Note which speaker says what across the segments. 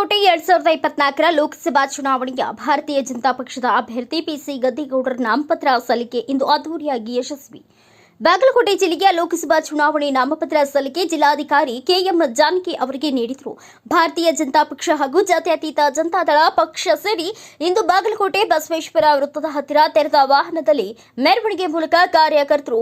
Speaker 1: ಬಾಗಲಕೋಟೆ ಎರಡ್ ಸಾವಿರದ ಇಪ್ಪತ್ನಾಲ್ಕರ ಲೋಕಸಭಾ ಚುನಾವಣೆಯ ಭಾರತೀಯ ಜನತಾ ಪಕ್ಷದ ಅಭ್ಯರ್ಥಿ ಪಿಸಿ ಗದ್ದಿಗೌಡರ ನಾಮಪತ್ರ ಸಲ್ಲಿಕೆ ಇಂದು ಅದ್ದೂರಿಯಾಗಿ ಯಶಸ್ವಿ. ಬಾಗಲಕೋಟೆ ಜಿಲ್ಲೆಯ ಲೋಕಸಭಾ ಚುನಾವಣೆ ನಾಮಪತ್ರ ಸಲ್ಲಿಕೆ ಜಿಲ್ಲಾಧಿಕಾರಿ ಕೆಎಂ ಜಾನಕಿ ಅವರಿಗೆ ನೀಡಿದರು. ಭಾರತೀಯ ಜನತಾ ಪಕ್ಷ ಹಾಗೂ ಜಾತ್ಯತೀತ ಜನತಾದಳ ಪಕ್ಷ ಸೇರಿ ಇಂದು ಬಾಗಲಕೋಟೆ ಬಸವೇಶ್ವರ ವೃತ್ತದ ಹತ್ತಿರ ತೆರೆದ ವಾಹನದಲ್ಲಿ ಮೆರವಣಿಗೆ ಮೂಲಕ ಕಾರ್ಯಕರ್ತರು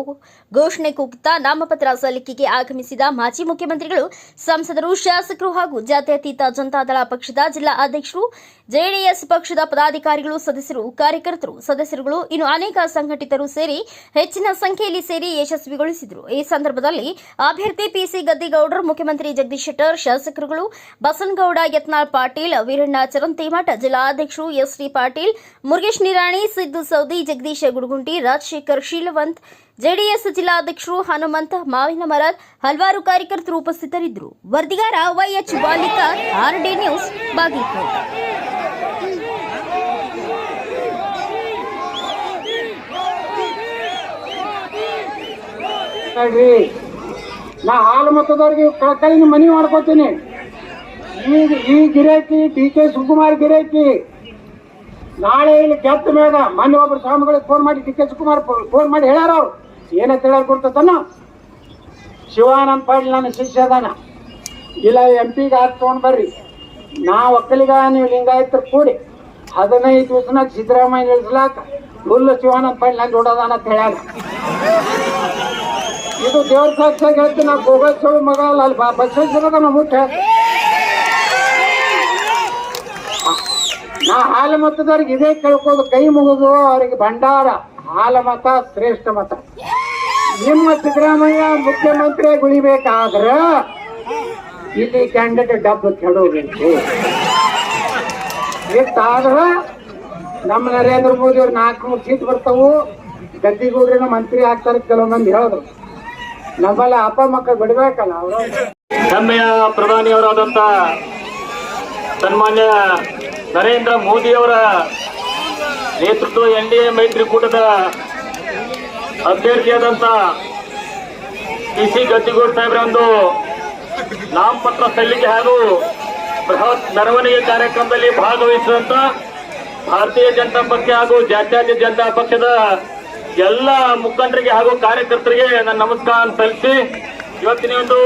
Speaker 1: ಘೋಷಣೆ ಕೂಗುತ್ತಾ ನಾಮಪತ್ರ ಸಲ್ಲಿಕೆಗೆ ಆಗಮಿಸಿದ ಮಾಜಿ ಮುಖ್ಯಮಂತ್ರಿಗಳು, ಸಂಸದರು, ಶಾಸಕರು ಹಾಗೂ ಜಾತ್ಯತೀತ ಜನತಾದಳ ಪಕ್ಷದ ಜಿಲ್ಲಾ ಅಧ್ಯಕ್ಷರು, ಜೆಡಿಎಸ್ ಪಕ್ಷದ ಪದಾಧಿಕಾರಿಗಳು, ಸದಸ್ಯರು, ಕಾರ್ಯಕರ್ತರು, ಸದಸ್ಯರುಗಳು, ಇನ್ನು ಅನೇಕ ಸಂಘಟಿತರು ಸೇರಿ ಹೆಚ್ಚಿನ ಸಂಖ್ಯೆಯಲ್ಲಿ ಸೇರಿ ಯಶಸ್ವಿಗೊಳಿಸಿದರು. ಈ ಸಂದರ್ಭದಲ್ಲಿ ಅಭ್ಯರ್ಥಿ ಪಿಸಿ ಗದ್ದಿಗೌಡರ್, ಮುಖ್ಯಮಂತ್ರಿ ಜಗದೀಶ್ ಶೆಟ್ಟರ್, ಶಾಸಕರುಗಳು Basanagouda, Yatnal Patil, Veeranna Charantimath ಜಿಲ್ಲಾಧ್ಯಕ್ಷರು S ST Patil, Murugesh Nirani, Siddu Savadi, Jagadish Guduganti Rajashekar Shilavant, JDS ಜಿಲ್ಲಾಧ್ಯಕ್ಷರು Hanumanta, Mavinamarad ಹಲವಾರು ಕಾರ್ಯಕರ್ತರು ಉಪಸ್ಥಿತರಿದ್ದರು. ವರದಿಗಾರ YH Balikar RD news Bagalkot
Speaker 2: ನೋಡ್ರಿ ನಾ ಹಾಲು ಮತದವ್ರಿಗೆ ಕೈನ ಮನಿ ಮಾಡ್ಕೋತೀನಿ. ಈಗ ಈ ಗಿರಾಕಿ ಡಿ ಕೆ ಶಿವಕುಮಾರ್ ಗಿರಾಕಿ. ನಾಳೆ ಇಲ್ಲಿ ಗೆದ್ದ ಮೇಡ ಮೊನ್ನೆ ಒಬ್ರು ಸ್ವಾಮಿಗಳಿಗೆ ಫೋನ್ ಮಾಡಿ ಡಿ ಕೆ ಶಿವಕುಮಾರ್ ಫೋನ್ ಮಾಡಿ ಹೇಳ್ಯಾರ ಅವ್ರು. ಏನಂತ ಹೇಳಕ್ ಕೊಡ್ತತನ ಶಿವಾನಂದ ಪಾಟೀಲ್ ನನ್ನ ಶಿಷ್ಯ ಅದಾನ. ಇಲ್ಲ ಎಂ ಪಿಗೆ ತೊಗೊಂಡ್ ಬರ್ರಿ. ನಾ ಒಕ್ಕಲಿಗ, ನೀವು ಲಿಂಗಾಯತರು ಕೂಡಿ ಹದಿನೈದು ದಿವಸನಾಗ ಸಿದ್ದರಾಮಯ್ಯ ನಿಲ್ಸ್ಲಾಕ ಫುಲ್ ಶಿವಾನಂದ ಪಾಟೀಲ್ ನನ್ನ ದೊಡ್ಡದಾನ ಅಂತ ಹೇಳ್ಯಾನ ಇದು ದೇವ್ರ ಸಾಕ್ಷಿಯಾಗಿ ಹೇಳ್ತೀನಿ. ನಾವು ಗೋಗೇಶ್ವರ ಮಗ ಅಲ್ಲ, ಅಲ್ಲಿ ಬಸವೇಶ್ವರದ ನಮ್ಮ ಮುಖ್ಯ. ನಾ ಹಾಲು ಮತದವ್ರಿಗೆ ಇದೇ ಕೇಳ್ಕೋದು ಕೈ ಮುಗಿದು ಅವ್ರಿಗೆ ಭಂಡಾರ. ಹಾಲ ಮತ, ಶ್ರೇಷ್ಠ ಮತ. ನಿಮ್ಮ ಸಿದ್ದರಾಮಯ್ಯ ಮುಖ್ಯಮಂತ್ರಿ ಉಳಿಬೇಕಾದ್ರ ಇಲ್ಲಿ ಕ್ಯಾಂಡಿಡೇಟ್ ಡಬ್ಬು ಕೆಡೋಬೇಕು ಇಷ್ಟಾದ್ರ ನಮ್ಮ ನರೇಂದ್ರ ಮೋದಿ ಅವ್ರು ನಾಲ್ಕು ಮೂರು ಸೀಟ್ ಬರ್ತಾವು. ಗದ್ದಿಗೂಡ್ರಿನ ಮಂತ್ರಿ ಆಗ್ತಾರೆ, ಕೆಲವೊಂದು ಹೇಳಿದ್ರು. ನಮ್ಮಲ್ಲ ಅಪ್ಪ ಮಕ್ಕಳು ಬಿಡ್ಬೇಕಲ್ಲ ಅವರು.
Speaker 3: ಹೆಮ್ಮೆಯ ಪ್ರಧಾನಿಯವರಾದಂಥ ಸನ್ಮಾನ್ಯ ನರೇಂದ್ರ ಮೋದಿಯವರ ನೇತೃತ್ವ ಎನ್ ಡಿ ಎ ಮೈತ್ರಿಕೂಟದ ಅಭ್ಯರ್ಥಿಯಾದಂಥ ಪಿ ಸಿ ಗದ್ದಿಗೌಡ ಸಾಹೇಬ್ರಂದು ನಾಮಪತ್ರ ಸಲ್ಲಿಕೆ ಹಾಗೂ ಬೃಹತ್ ಮೆರವಣಿಗೆ ಕಾರ್ಯಕ್ರಮದಲ್ಲಿ ಭಾಗವಹಿಸಿದಂತ ಭಾರತೀಯ ಜನತಾ ಪಕ್ಷ ಹಾಗೂ ಜಾತ್ಯಾತೀತ ಜನತಾ ಪಕ್ಷದ ಎಲ್ಲ ಮುಖಂಡರಿಗೆ ಹಾಗೂ ಕಾರ್ಯಕರ್ತರಿಗೆ ನನ್ನ ನಮಸ್ಕಾರ ಸಲ್ಲಿಸಿ ಇವತ್ತಿನ ಒಂದು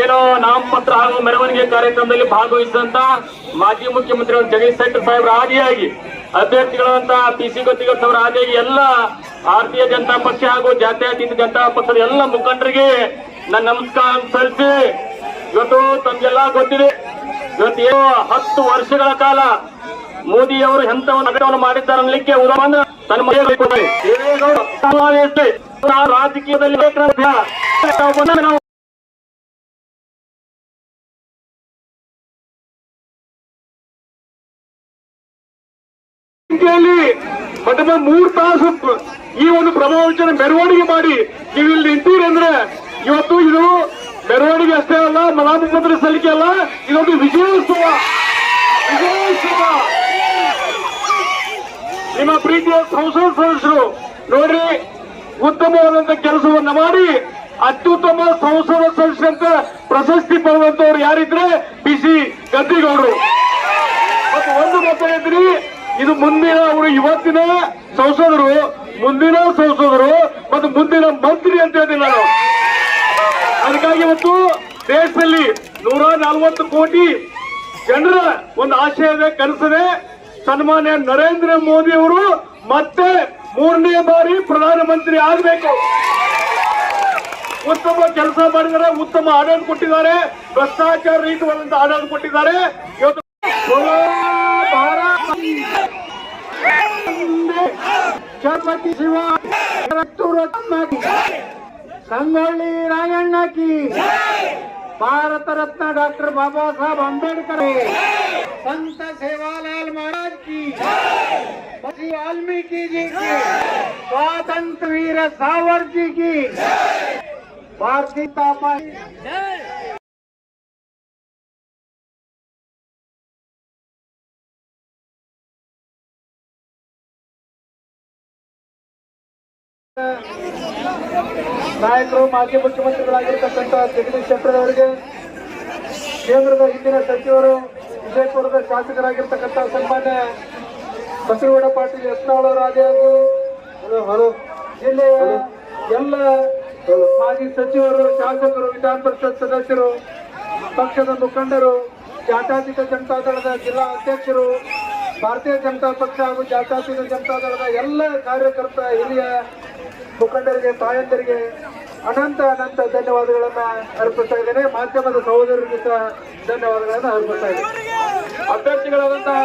Speaker 3: ಏನೋ ನಾಮಪತ್ರ ಹಾಗೂ ಮೆರವಣಿಗೆ ಕಾರ್ಯಕ್ರಮದಲ್ಲಿ ಭಾಗವಹಿಸಿದಂತ ಮಾಜಿ ಮುಖ್ಯಮಂತ್ರಿ ಜಗದೀಶ್ ಶೆಟ್ಟರ್ ಸಾಹೇಬ್ರ ಆದಿಯಾಗಿ ಅಭ್ಯರ್ಥಿಗಳಂತ ಪಿ ಸಿ ಗೊತ್ತಿಗೆ ಅವರ ಆದಿಯಾಗಿ ಎಲ್ಲ ಭಾರತೀಯ ಜನತಾ ಪಕ್ಷ ಹಾಗೂ ಜಾತ್ಯತೀತ ಜನತಾ ಪಕ್ಷದ ಎಲ್ಲ ಮುಖಂಡರಿಗೆ ನನ್ನ ನಮಸ್ಕಾರ ಸಲ್ಲಿಸಿ. ಇವತ್ತು ತಮ್ಗೆಲ್ಲ ಗೊತ್ತಿದೆ, ಇವತ್ತು ಹತ್ತು ವರ್ಷಗಳ ಕಾಲ ಮೋದಿ ಅವರು ಎಂತ ಒಂದು ಮಾಡಿದ್ದಾರೆ ಅನ್ನಲಿಕ್ಕೆ ಉದಾಹರಣೆ ಸಮಾವೇಶ ನಾವು ರಾಜಕೀಯದಲ್ಲಿ ನಾವು ಮತ್ತೆ ಮೂರ್ ತಾಸು ಈ ಒಂದು ಪ್ರಭಾವಚನ ಮೆರವಣಿಗೆ ಮಾಡಿ ನೀವು ಇಲ್ಲಿ ನಿಂತೀರಿ ಅಂದ್ರೆ ಇವತ್ತು ಇದು ಮೆರವಣಿಗೆ ಅಷ್ಟೇ ಅಲ್ಲ ಮಲಾಮಪತ್ರ ಸಲ್ಲಿಕೆ ಅಲ್ಲ, ಇದೊಂದು ವಿಜಯೋತ್ಸವ. ವಿಜಯೋತ್ಸವ. ಪ್ರೀತಿಯ ಸಂಸದ ಸದಸ್ಯರು, ನೋಡ್ರಿ, ಉತ್ತಮವಾದಂತ ಕೆಲಸವನ್ನ ಮಾಡಿ, ಅತ್ಯುತ್ತಮ ಸಂಸದ ಸದಸ್ಯರಂತ ಪ್ರಶಸ್ತಿ ಪಡೆದಂತವ್ರು ಯಾರಿದ್ರೆ ಬಿ ಸಿ ಗದ್ದಿಗೌಡರು. ಮತ್ತೆ ಒಂದು ಮಾತಾಡಿದ್ರಿ ಇದು ಮುಂದಿನ ಅವರು ಇವತ್ತಿನ ಸಂಸದರು, ಮುಂದಿನ ಸಂಸದರು ಮತ್ತು ಮುಂದಿನ ಮಂತ್ರಿ ಅಂತ ಹೇಳ್ತೀನಿ ನಾನು. ಅದಕ್ಕಾಗಿ ಇವತ್ತು ದೇಶದಲ್ಲಿ ನೂರ ನಲವತ್ತು ಕೋಟಿ ಜನರ ಒಂದು ಆಶಯದ ಕನಸಿದೆ ಸನ್ಮಾನ್ಯ ನರೇಂದ್ರ ಮೋದಿ ಅವರು ಮತ್ತೆ ಮೂರನೇ ಬಾರಿ ಪ್ರಧಾನಮಂತ್ರಿ ಆಗಬೇಕು. ಉತ್ತಮ ಕೆಲಸ ಮಾಡಿದರೆ ಉತ್ತಮ ಆಡಳಿತ ಕೊಟ್ಟಿದ್ದಾರೆ, ಭ್ರಷ್ಟಾಚಾರ ರಹಿತವಾದಂತಹ ಆಡಳಿತ ಕೊಟ್ಟಿದ್ದಾರೆ. ಛತ್ರಪತಿ ಶಿವ ಸಂಗೊಳ್ಳಿ ರಾಯಣ್ಣ ಭಾರತ ರತ್ನ ಡಾಕ್ಟರ್ ಬಾಬಾ ಸಾಹೇಬ್ ಅಂಬೇಡ್ಕರ್ संत सेवालाल महाराज की श्री वाल्मीकि जी की स्वातंत्र वीर सावर जी की भारतीय पार्टी ನಾಯಕರು ಮಾಜಿ ಮುಖ್ಯಮಂತ್ರಿಗಳಾಗಿರ್ತಕ್ಕಂಥ ಜಗದೀಶ್ ಶೆಟ್ಟರ್ ಅವರಿಗೆ
Speaker 4: ಕೇಂದ್ರದ ಹಿಂದಿನ ಸಚಿವರು ವಿಜಯಪುರದ ಶಾಸಕರಾಗಿರ್ತಕ್ಕಂಥ ಸನ್ಮಾನ್ಯ ಬಸವಗೌಡ ಪಾಟೀಲ್ ಯತ್ನಾಳ್ ಅವರ ಆದಿಯಾಗಿ ಜಿಲ್ಲೆಯ ಎಲ್ಲ ಮಾಜಿ ಸಚಿವರು ಶಾಸಕರು ವಿಧಾನ ಪರಿಷತ್ ಸದಸ್ಯರು ಪಕ್ಷದ ಮುಖಂಡರು ಜಾತ್ಯಾತೀತ ಜನತಾ ದಳದ ಜಿಲ್ಲಾ ಅಧ್ಯಕ್ಷರು ಭಾರತೀಯ ಜನತಾ ಪಕ್ಷ ಹಾಗೂ ಜಾತ್ಯಾತೀತ ಜನತಾ ದಳದ ಎಲ್ಲ ಕಾರ್ಯಕರ್ತ ಹಿರಿಯ ಮುಖಂಡರಿಗೆ ತಾಯಂದರಿಗೆ ಅನಂತ ಅನಂತ ಧನ್ಯವಾದಗಳನ್ನ ಅರ್ಪಿಸ್ತಾ ಇದ್ದೇನೆ. ಮಾಧ್ಯಮದ ಸಹೋದರರಿಗೂ ಸಹ ಧನ್ಯವಾದಗಳನ್ನ ಅರ್ಪಿಸ್ತಾ ಇದ್ದೇನೆ. ಅಭ್ಯರ್ಥಿಗಳಾದಂತಹ